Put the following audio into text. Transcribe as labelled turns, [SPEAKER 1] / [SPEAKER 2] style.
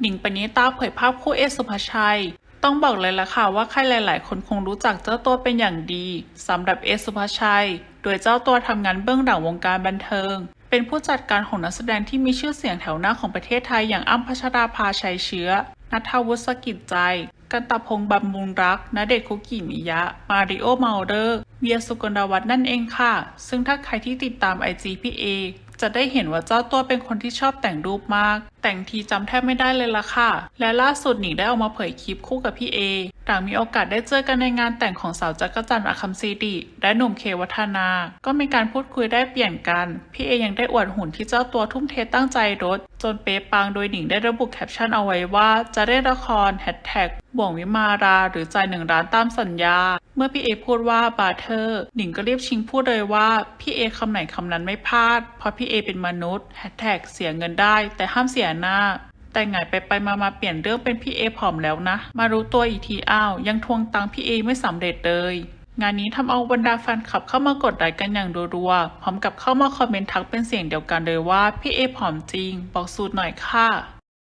[SPEAKER 1] หนิงปณิตาเผยภาพคู่เอสุภาชัย ต้องบอกเลยล่ะค่ะว่าใครหลาย ๆ คนคงรู้จักเจ้าตัวเป็นอย่างดีสำหรับเอสุภาชัย โดยเจ้าตัวทำงานเบื้องหลังวงการบันเทิง เป็นผู้จัดการของนักแสดงที่มีชื่อเสียงแถวหน้าของประเทศไทยอย่างอ้ำพัชราภาชัยเชื้อ นัทวุฒิสกิจใจ กันตะพงษ์บำรุงรักณเดชน์คุกิมิยะ มาริโอเมาเดอร์เวียสุกลวัฒน์นั่นเองค่ะ ซึ่งถ้าใครที่ติดตามไอจีพี่เอจะได้เห็นว่าเจ้าตัวเป็นคนที่ชอบแต่งรูปมาก แต่งทีจำแทบไม่ได้เลยล่ะค่ะ และล่าสุดหนิงได้ออกมาเผยคลิปคู่กับพี่เอหลังมีโอกาสได้เจอกันในงานแต่งของสาวจักรจันทร์อคัมซีดีและหนุ่มเควัฒนา ก็มีการพูดคุยได้เปลี่ยนกัน พี่เอยังได้อวดหุ่นที่เจ้าตัวทุ่มเทตั้งใจรถ จนเป๊ะปังโดยหนิงได้ระบุแคปชั่นเอาไว้ว่าจะได้ละครแฮชแท็กบ่วงวิมาราหรือจ่ายหนึ่งล้านตามสัญญา เมื่อพี่เอพูดว่าบาร์เทอร์หนิงก็เรียบชิงพูดเลยว่าพี่เอคำไหนคำนั้นไม่พลาด เพราะพี่เอเป็นมนุษย์แฮชแท็กเสียเงินได้ แต่ห้ามเสียนาคแต่ไงไปไปมามาเปลี่ยนเรื่องเป็นพี่เอผอมแล้วนะ มารู้ตัวอีกทีอ้าว ยังทวงตังค์พี่เอไม่สำเร็จเลย งานนี้ทำเอาบรรดาแฟนคลับเข้ามากดไลค์กันอย่างรัวๆพร้อมกับเข้ามาคอมเมนต์ทักเป็นเสียงเดียวกันเลยว่าพี่เอผอมจริง บอกสูตรหน่อยค่ะ